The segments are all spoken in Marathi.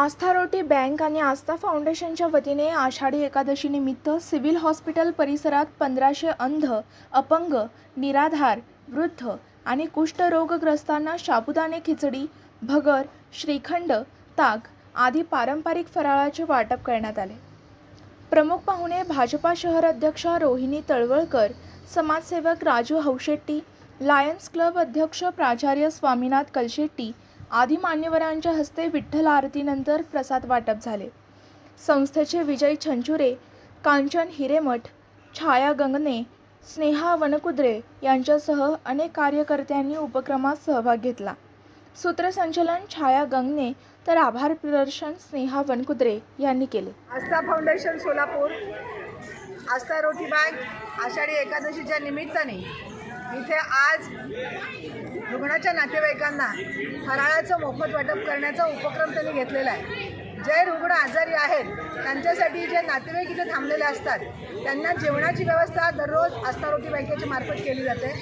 आस्था रोटी बँक आणि आस्था फाउंडेशनच्या वतीने आषाढी एकादशीनिमित्त सिव्हिल हॉस्पिटल परिसरात पंधराशे अंध अपंग निराधार वृद्ध आणि कुष्ठरोगग्रस्तांना साबुदाणे खिचडी भगर श्रीखंड ताक आदी पारंपरिक फराळाचे वाटप करण्यात आले. प्रमुख पाहुणे भाजपा शहर अध्यक्षा रोहिणी तळवळकर समाजसेवक राजू हौशेट्टी लायन्स क्लब अध्यक्ष प्राचार्य स्वामीनाथ कलशेट्टी आधी मान्यवरांच्या हस्ते विठ्ठल आरतीनंतर प्रसाद वाटप झाले. संस्थेचे विजय छंचुरे कांचन हिरेमठ छाया गंगणे स्नेहा वनकुद्रे यांच्यासह अनेक कार्यकर्त्यांनी उपक्रमात सहभाग घेतला. सूत्रसंचलन छाया गंगणे तर आभार प्रदर्शन स्नेहा वनकुद्रे यांनी केले. आस्था फाउंडेशन सोलापूर आस्था रोटी बँक आषाढी एकादशीच्या निमित्ताने. इथे आज रुग्णाच्या नातेवाईकांना फराळाचं मोफत वाटप करण्याचा उपक्रम त्यांनी घेतलेला आहे. जे रुग्ण आजारी आहेत त्यांच्यासाठी जे नातेवाईक इथे थांबलेले असतात त्यांना जेवणाची व्यवस्था दररोज आस्था रोटी बँकेच्या मार्फत केली जाते.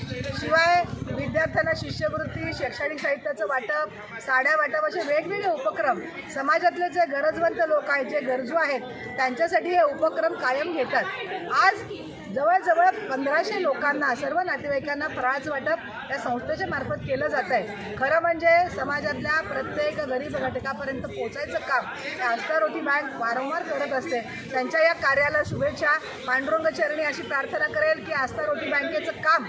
शिवाय विद्यार्थ्यांना शिष्यवृत्ती शैक्षणिक साहित्याचं वाटप साड्या वाटप असे वेगवेगळे उपक्रम समाजातले जे गरजवंत लोक आहेत जे गरजू आहेत त्यांच्यासाठी हे उपक्रम कायम घेतात. आज जवळजवळ पंधराशे लोकांना सर्व नातेवाईकांना फराळाचं वाटप या संस्थेच्या मार्फत केलं जात आहे. खरं म्हणजे समाजातल्या प्रत्येक गरीब घटकापर्यंत पोचायचं काम या आस्था बँक वारंवार करत असते. त्यांच्या या कार्याला शुभेच्छा. पांडुरंग चरणी अशी प्रार्थना करेल की आस्था रोटी बँकेचं काम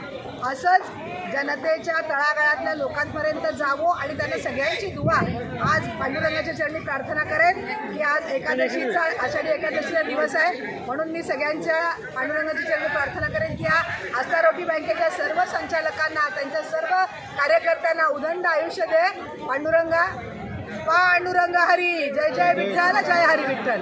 असंच जनतेच्या तळागाळातल्या लोकांपर्यंत जावं आणि त्यांना सगळ्यांची दुवा. आज पांडुरंगाच्या चरणी प्रार्थना करेन की आज एकादशीचा आषाढी एकादशीचा दिवस आहे. म्हणून मी सगळ्यांच्या पांडुरंगाच्या चरणी प्रार्थना करेन की या आस्था रोटी बँकेच्या सर्व संचालकांना त्यांच्या सर्व कार्यकर्त्यांना उदंड आयुष्य दे. पांडुरंगा पांडुरंग हरी. जय जय विठ्ठल जय हरी विठ्ठल.